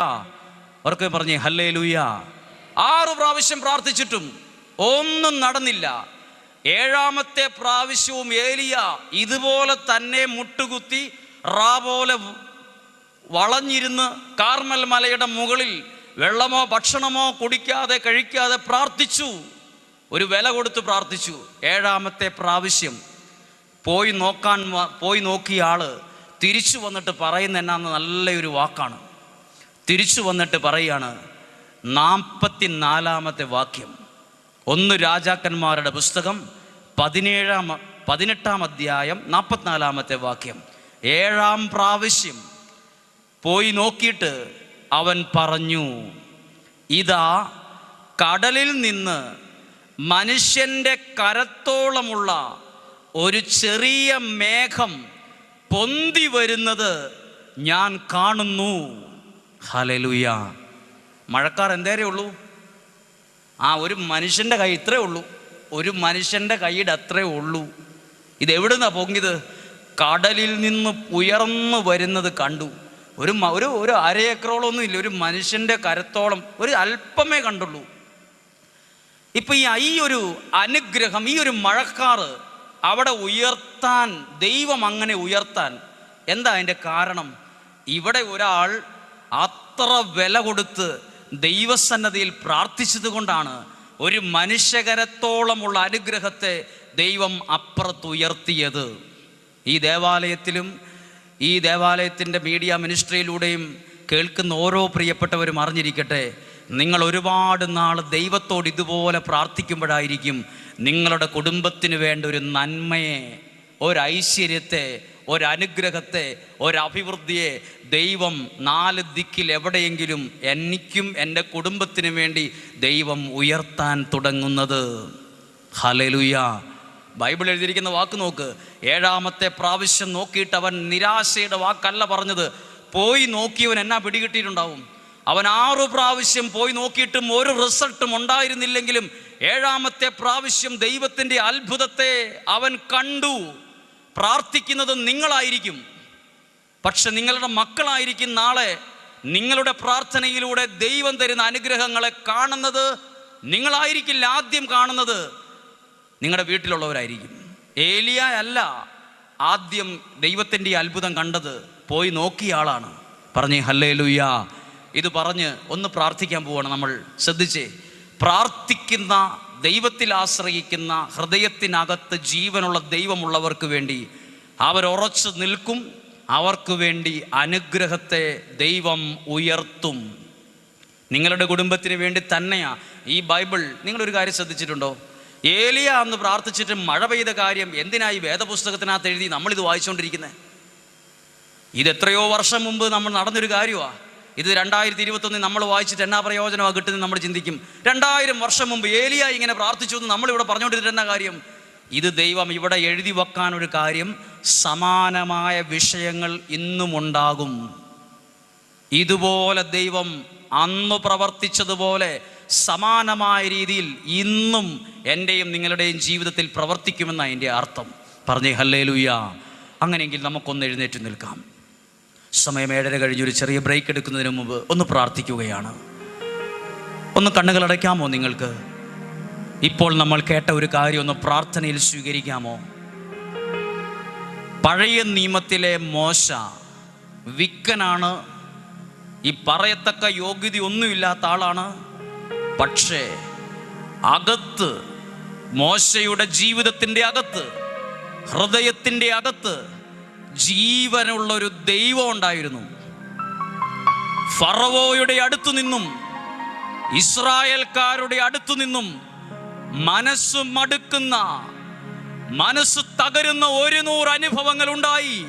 അവർക്ക് പറഞ്ഞേ ഹല്ലേ ലൂയ ആറു പ്രാവശ്യം പ്രാർത്ഥിച്ചിട്ടും ഒന്നും നടന്നില്ല. ഏഴാമത്തെ പ്രാവശ്യവും ഏലിയ ഇതുപോലെ തന്നെ മുട്ടുകുത്തി റാ പോലെ വളഞ്ഞിരുന്ന് കാർമൽ മലയുടെ മുകളിൽ വെള്ളമോ ഭക്ഷണമോ കുടിക്കാതെ കഴിക്കാതെ പ്രാർത്ഥിച്ചു. ഒരു വില കൊടുത്ത് പ്രാർത്ഥിച്ചു. ഏഴാമത്തെ പ്രാവശ്യം പോയി നോക്കാൻ പോയി നോക്കിയ ആൾ തിരിച്ചു വന്നിട്ട് പറയുന്ന എന്നാന്ന് നല്ലൊരു വാക്കാണ്. തിരിച്ചു വന്നിട്ട് പറയാണ് നാൽപ്പത്തി നാലാമത്തെ വാക്യം. ഒന്ന് രാജാക്കന്മാരുടെ പുസ്തകം പതിനേഴാം പതിനെട്ടാം അധ്യായം നാൽപ്പത്തിനാലാമത്തെ വാക്യം. ഏഴാം പ്രാവശ്യം പോയി നോക്കിയിട്ട് അവൻ പറഞ്ഞു ഇതാ കടലിൽ നിന്ന് മനുഷ്യന്റെ കരത്തോളമുള്ള ഒരു ചെറിയ മേഘം പൊന്തി വരുന്നത് ഞാൻ കാണുന്നു. ഹലലുയ. മഴക്കാർ എന്തേരേ ഉള്ളൂ? ആ ഒരു മനുഷ്യന്റെ കൈ ഇത്രേ ഉള്ളൂ. ഒരു മനുഷ്യന്റെ കൈയുടെ അത്രേ ഉള്ളൂ. ഇത് എവിടുന്നാ പൊങ്ങിയത്? കടലിൽ നിന്ന് ഉയർന്നു വരുന്നത് കണ്ടു. ഒരു ഒരു ഒരു അര ഏക്കറോളമൊന്നും ഇല്ല. ഒരു മനുഷ്യന്റെ കരത്തോളം ഒരു അല്പമേ കണ്ടുള്ളൂ. ഇപ്പൊ ഈ ഈ ഒരു അനുഗ്രഹം ഈ ഒരു മഴക്കാറ് അവിടെ ഉയർത്താൻ ദൈവം അങ്ങനെ ഉയർത്താൻ എന്താ അതിന്റെ കാരണം? ഇവിടെ ഒരാൾ അത്ര വില കൊടുത്ത് ദൈവസന്നതിയിൽ പ്രാർത്ഥിച്ചത് കൊണ്ടാണ് ഒരു മനുഷ്യകരത്തോളമുള്ള അനുഗ്രഹത്തെ ദൈവം അപ്പുറത്തുയർത്തിയത്. ഈ ദേവാലയത്തിലും ഈ ദേവാലയത്തിന്റെ മീഡിയ മിനിസ്ട്രിയിലൂടെയും കേൾക്കുന്ന ഓരോ പ്രിയപ്പെട്ടവരും അറിഞ്ഞിരിക്കട്ടെ നിങ്ങൾ ഒരുപാട് നാൾ ദൈവത്തോട് ഇതുപോലെ പ്രാർത്ഥിക്കുമ്പോഴായിരിക്കും നിങ്ങളുടെ കുടുംബത്തിന് വേണ്ട ഒരു നന്മയെ ഒരൈശ്വര്യത്തെ ഒരനുഗ്രഹത്തെ ഒരഭിവൃദ്ധിയെ ദൈവം നാല് ദിക്കിൽ എവിടെയെങ്കിലും എനിക്കും എന്റെ കുടുംബത്തിനും വേണ്ടി ദൈവം ഉയർത്താൻ തുടങ്ങുന്നത്. ഹലലുയ ബൈബിൾ എഴുതിയിരിക്കുന്ന വാക്ക് നോക്ക്. ഏഴാമത്തെ പ്രാവശ്യം നോക്കിയിട്ട് അവൻ നിരാശയുടെ വാക്കല്ല പറഞ്ഞത്. പോയി നോക്കിയവൻ എന്നാ പിടികിട്ടിയിട്ടുണ്ടാവും? അവൻ ആറു പ്രാവശ്യം പോയി നോക്കിയിട്ടും ഒരു റിസൾട്ടും ഉണ്ടായിരുന്നില്ലെങ്കിലും ഏഴാമത്തെ പ്രാവശ്യം ദൈവത്തിന്റെ അത്ഭുതത്തെ അവൻ കണ്ടു. പ്രാർത്ഥിക്കുന്നത് നിങ്ങളായിരിക്കും. പക്ഷെ നിങ്ങളുടെ മക്കളായിരിക്കും നാളെ നിങ്ങളുടെ പ്രാർത്ഥനയിലൂടെ ദൈവം തരുന്ന അനുഗ്രഹങ്ങളെ കാണുന്നത് നിങ്ങളായിരിക്കില്ല ആദ്യം കാണുന്നത്. നിങ്ങളുടെ വീട്ടിലുള്ളവരായിരിക്കും. ഏലിയ അല്ല ആദ്യം ദൈവത്തിന്റെ അത്ഭുതം കണ്ടത് പോയി നോക്കിയ ആളാണ്. പറഞ്ഞേ ഹല്ലേ ലുയ്യ ഇത് പറഞ്ഞ് ഒന്ന് പ്രാർത്ഥിക്കാൻ പോവാണ് നമ്മൾ. ശ്രദ്ധിച്ചേ. പ്രാർത്ഥിക്കുന്ന ദൈവത്തിൽ ആശ്രയിക്കുന്ന ഹൃദയത്തിനകത്ത് ജീവനുള്ള ദൈവമുള്ളവർക്ക് വേണ്ടി അവർ അവരുറച്ചു നിൽക്കും അവർക്ക് വേണ്ടി അനുഗ്രഹത്തെ ദൈവം ഉയർത്തും. നിങ്ങളുടെ കുടുംബത്തിന് വേണ്ടി തന്നെയാ. ഈ ബൈബിൾ നിങ്ങളൊരു കാര്യം ശ്രദ്ധിച്ചിട്ടുണ്ടോ? ഏലിയ അന്ന് പ്രാർത്ഥിച്ചിട്ട് മഴ പെയ്ത കാര്യം എന്തിനായി വേദപുസ്തകത്തിനകത്ത് എഴുതി നമ്മളിത് വായിച്ചുകൊണ്ടിരിക്കുന്നത് ഇത് എത്രയോ വർഷം മുമ്പ് നമ്മൾ നടന്നൊരു കാര്യമാണ് ഇത് രണ്ടായിരത്തി ഇരുപത്തൊന്നിൽ നമ്മൾ വായിച്ചിട്ട് എന്നാ പ്രയോജനമാണ് കിട്ടുന്നത് നമ്മൾ ചിന്തിക്കും. രണ്ടായിരം വർഷം മുമ്പ് ഏലിയ ഇങ്ങനെ പ്രാർത്ഥിച്ചു എന്ന് നമ്മളിവിടെ പറഞ്ഞുകൊണ്ടിരുന്ന കാര്യം? ഇത് ദൈവം ഇവിടെ എഴുതി വെക്കാൻ ഒരു കാര്യം സമാനമായ വിഷയങ്ങൾ ഇന്നും ഉണ്ടാകും. ഇതുപോലെ ദൈവം അന്ന് പ്രവർത്തിച്ചതുപോലെ സമാനമായ രീതിയിൽ ഇന്നും എന്റെയും നിങ്ങളുടെയും ജീവിതത്തിൽ പ്രവർത്തിക്കുമെന്നാണ് എന്റെ അർത്ഥം. പറഞ്ഞേ ഹല്ലേ ലുയ്യ അങ്ങനെയെങ്കിൽ നമുക്കൊന്ന് എഴുന്നേറ്റ് നിൽക്കാം. സമയം ഏഴര കഴിഞ്ഞ് ഒരു ചെറിയ ബ്രേക്ക് എടുക്കുന്നതിന് മുമ്പ് ഒന്ന് പ്രാർത്ഥിക്കുകയാണ്. ഒന്ന് കണ്ണുകൾ അടയ്ക്കാമോ നിങ്ങൾക്ക്? ഇപ്പോൾ നമ്മൾ കേട്ട ഒരു കാര്യം ഒന്ന് പ്രാർത്ഥനയിൽ സ്വീകരിക്കാമോ? പഴയ നിയമത്തിലെ മോശ വിക്കനാണ്. ഈ പറയത്തക്ക യോഗ്യത ഒന്നുമില്ലാത്ത ആളാണ്. പക്ഷേ അകത്ത് മോശയുടെ ജീവിതത്തിന്റെ അകത്ത് ഹൃദയത്തിന്റെ അകത്ത് ജീവനുള്ള ഒരു ദൈവം ഉണ്ടായിരുന്നു. ഫറവോയുടെ അടുത്തു നിന്നും ഇസ്രായേൽക്കാരുടെ അടുത്തു നിന്നും മനസ്സ് മടുക്കുന്ന മനസ്സ് തകരുന്ന ഒരു നൂറ് അനുഭവങ്ങൾ ഉണ്ടായി.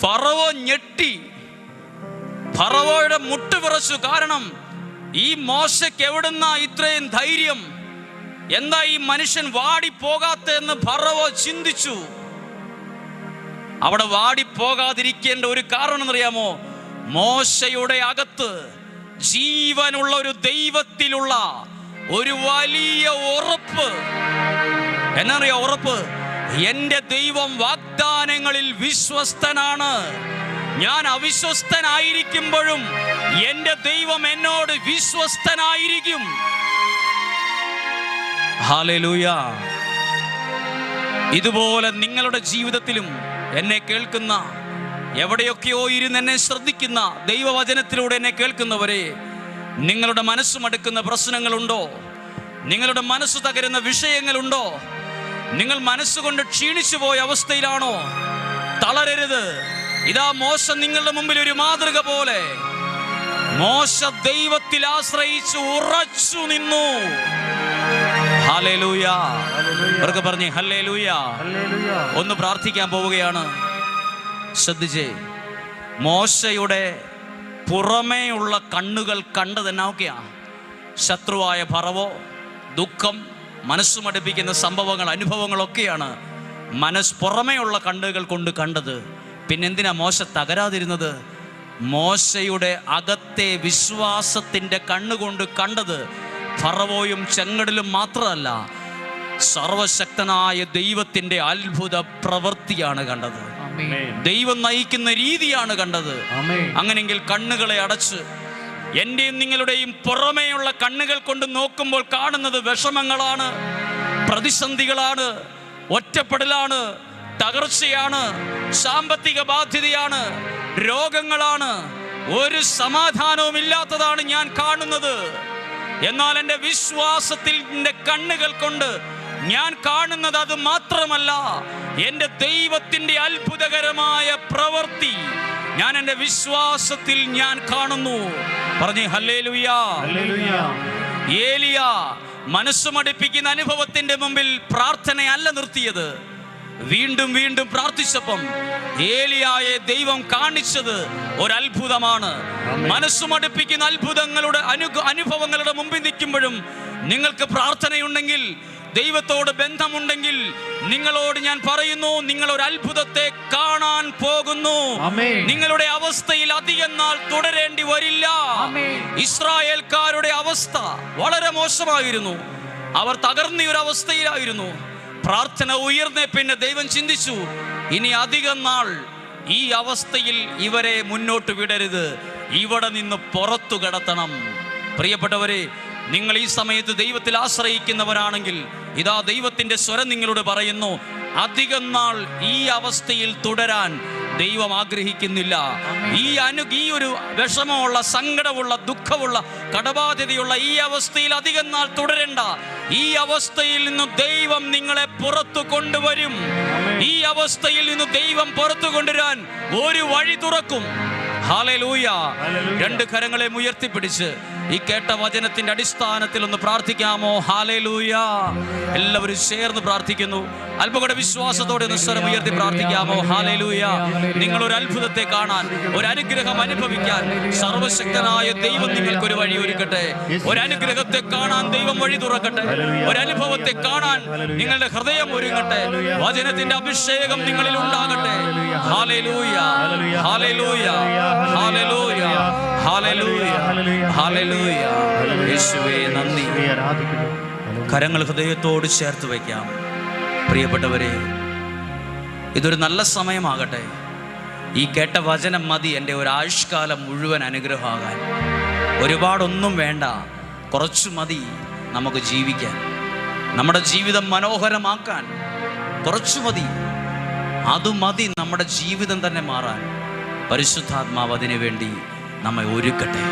ഫറവോ ഞെട്ടി. ഫറവോയുടെ മുട്ടുപിറച്ചു കാരണം ഈ മോശയ്ക്ക് എവിടുന്ന ഇത്രയും ധൈര്യം? എന്താ ഈ മനുഷ്യൻ വാടിപ്പോകാത്ത എന്ന് ഫറവോ ചിന്തിച്ചു. അവിടെ വാടിപ്പോകാതിരിക്കേണ്ട ഒരു കാരണം എന്നറിയാമോ? മോശയുടെ അകത്ത് ജീവനുള്ള ഒരു ദൈവത്തിലുള്ള ഒരു വലിയ ഉറപ്പ്. എന്നറിയാ ഉറപ്പ്? എന്റെ ദൈവം വാഗ്ദാനങ്ങളിൽ വിശ്വസ്തനാണ്. ഞാൻ അവിശ്വസ്തനായിരിക്കുമ്പോഴും എന്റെ ദൈവം എന്നോട് വിശ്വസ്തനായിരിക്കും. ഇതുപോലെ നിങ്ങളുടെ ജീവിതത്തിലും എന്നെ കേൾക്കുന്ന എവിടെയൊക്കെയോ ഇരുന്ന് എന്നെ ശ്രദ്ധിക്കുന്ന ദൈവവചനത്തിലൂടെ എന്നെ കേൾക്കുന്നവരെ നിങ്ങളുടെ മനസ്സ് മടുക്കുന്ന പ്രശ്നങ്ങളുണ്ടോ? നിങ്ങളുടെ മനസ്സ് തകരുന്ന വിഷയങ്ങളുണ്ടോ? നിങ്ങൾ മനസ്സുകൊണ്ട് ക്ഷീണിച്ചു പോയ അവസ്ഥയിലാണോ? തളരരുത്. ഇതാ മോശ നിങ്ങളുടെ മുമ്പിൽ ഒരു മാതൃക പോലെ. മോശ ദൈവത്തിൽ ആശ്രയിച്ച് ഉറച്ചു നിന്നു. അവർക്ക് പറഞ്ഞേ ഹല്ലേലൂയ. ഹല്ലേലൂയ. ഒന്ന് പ്രാർത്ഥിക്കാൻ പോവുകയാണ്. ശ്രദ്ധിച്ചേ. മോശയുടെ പുറമേയുള്ള കണ്ണുകൾ കണ്ടത് എന്നാക്കെയാ ശത്രുവായ ഭറവോ ദുഃഖം മനസ്സുമടുപ്പിക്കുന്ന സംഭവങ്ങൾ അനുഭവങ്ങളൊക്കെയാണ് മനസ് പുറമേയുള്ള കണ്ണുകൾ കൊണ്ട് കണ്ടത്. പിന്നെന്തിനാ മോശ തകരാതിരുന്നത്? മോശയുടെ അകത്തെ വിശ്വാസത്തിന്റെ കണ്ണുകൊണ്ട് കണ്ടത് ഫറവോയും ചെങ്കടലും മാത്രമല്ല സർവശക്തനായ ദൈവത്തിന്റെ അത്ഭുത പ്രവൃത്തിയാണ് കണ്ടത്. ദൈവം നയിക്കുന്ന രീതിയാണ് കണ്ടത്. അങ്ങനെങ്കിൽ കണ്ണുകളെ അടച്ച് എന്റെയും നിങ്ങളുടെയും പുറമേയുള്ള കണ്ണുകൾ കൊണ്ട് നോക്കുമ്പോൾ കാണുന്നത് വിഷമങ്ങളാണ് പ്രതിസന്ധികളാണ് ഒറ്റപ്പെടലാണ് തകർച്ചയാണ് സാമ്പത്തിക ബാധ്യതയാണ് രോഗങ്ങളാണ്. ഒരു സമാധാനവും ഇല്ലാത്തതാണ് ഞാൻ കാണുന്നത്. എന്നാൽ എന്റെ വിശ്വാസത്തിൽ എന്റെ കണ്ണുകൾ കൊണ്ട് ഞാൻ കാണുന്നത് അത് മാത്രമല്ല. എന്റെ ദൈവത്തിന്റെ അത്ഭുതകരമായ പ്രവൃത്തി ഞാൻ എന്റെ വിശ്വാസത്തിൽ ഞാൻ കാണുന്നു. പറഞ്ഞു ഹല്ലേ ഹല്ലേലൂയ. മനസ്സ് മടിപ്പിക്കുന്ന അനുഭവത്തിന്റെ മുമ്പിൽ പ്രാർത്ഥനയല്ല നിർത്തിയത്. വീണ്ടും വീണ്ടും പ്രാർത്ഥിച്ചപ്പം ഏലിയായെ ദൈവം കാണിച്ചത് ഒരത്ഭുതമാണ്. മനസ്സുമടുപ്പിക്കുന്ന അത്ഭുതങ്ങളുടെ അനു അനുഭവങ്ങളുടെ നിൽക്കുമ്പോഴും നിങ്ങൾക്ക് പ്രാർത്ഥനയുണ്ടെങ്കിൽ ദൈവത്തോട് ബന്ധമുണ്ടെങ്കിൽ നിങ്ങളോട് ഞാൻ പറയുന്നു നിങ്ങൾ ഒരു അത്ഭുതത്തെ കാണാൻ പോകുന്നു. നിങ്ങളുടെ അവസ്ഥയിൽ അധികം നാൾ തുടരേണ്ടി വരില്ല. ഇസ്രായേൽക്കാരുടെ അവസ്ഥ വളരെ മോശമായിരുന്നു. അവർ തകർന്ന ഒരു അവസ്ഥയിലായിരുന്നു. പ്രാർത്ഥന ഉയർന്നേ പിന്നെ ദൈവം ചിന്തിച്ചു ഇനി അധികം നാൾ ഈ അവസ്ഥയിൽ ഇവരെ മുന്നോട്ട് വിടരുത്. ഇവിടെ നിന്ന് പുറത്തു കിടത്തണം. പ്രിയപ്പെട്ടവരെ നിങ്ങൾ ഈ സമയത്ത് ദൈവത്തിൽ ആശ്രയിക്കുന്നവരാണെങ്കിൽ ഇതാ ദൈവത്തിന്റെ സ്വരം നിങ്ങളോട് പറയുന്നു അധികം നാൾ ഈ അവസ്ഥയിൽ തുടരാൻ ദൈവം ആഗ്രഹിക്കുന്നില്ല. ഈ അനു ഈ ഒരു വിഷമമുള്ള സങ്കടമുള്ള ദുഃഖമുള്ള കടബാധ്യതയുള്ള ഈ അവസ്ഥയിൽ അധികം നാൾ തുടരണ്ട. ഈ അവസ്ഥയിൽ നിന്ന് ദൈവം നിങ്ങളെ പുറത്തു കൊണ്ടുവരും. ഈ അവസ്ഥയിൽ നിന്ന് ദൈവം പുറത്തു കൊണ്ടുവരാൻ ഒരു വഴി തുറക്കും. രണ്ട് കരങ്ങളെ ഉയർത്തിപ്പിടിച്ച് ഈ കേട്ട വചനത്തിന്റെ അടിസ്ഥാനത്തിൽ ഒന്ന് പ്രാർത്ഥിക്കാമോ? ഹാലേലൂയ. എല്ലാവരും ചേർന്ന് പ്രാർത്ഥിക്കുന്നു. അല്പകൂടെ വിശ്വാസത്തോടെ ഒന്ന് സ്വരം ഉയർത്തി പ്രാർത്ഥിക്കാമോ? ഹാലേലൂയ. നിങ്ങൾ ഒരു അത്ഭുതത്തെ കാണാൻ ഒരു അനുഗ്രഹം അനുഭവിക്കാൻ സർവശക്തനായ ദൈവം നിങ്ങൾക്ക് ഒരു വഴി ഒരുക്കട്ടെ. ഒരു അനുഗ്രഹത്തെ കാണാൻ ദൈവം വഴി തുറക്കട്ടെ. ഒരു അനുഭവത്തെ കാണാൻ നിങ്ങളുടെ ഹൃദയം ഒരുങ്ങട്ടെ. വചനത്തിന്റെ അഭിഷേകം നിങ്ങളിൽ ഉണ്ടാകട്ടെ. ഹാലേലൂയ. ഹാലേലൂയ. കരങ്ങൾ ഹൃദയത്തോട് ചേർത്ത് വയ്ക്കാം. പ്രിയപ്പെട്ടവരെ ഇതൊരു നല്ല സമയമാകട്ടെ. ഈ കേട്ട വചനം മതി എന്റെ ഒരു ആയുഷ്കാലം മുഴുവൻ അനുഗ്രഹമാകാൻ. ഒരുപാടൊന്നും വേണ്ട. കുറച്ചു മതി നമുക്ക് ജീവിക്കാൻ. നമ്മുടെ ജീവിതം മനോഹരമാക്കാൻ. കുറച്ചു മതി. അത് മതി നമ്മുടെ ജീവിതം തന്നെ മാറാൻ. പരിശുദ്ധാത്മാവ് അതിനു വേണ്ടി നമ്മെ ഒരുക്കട്ടെ.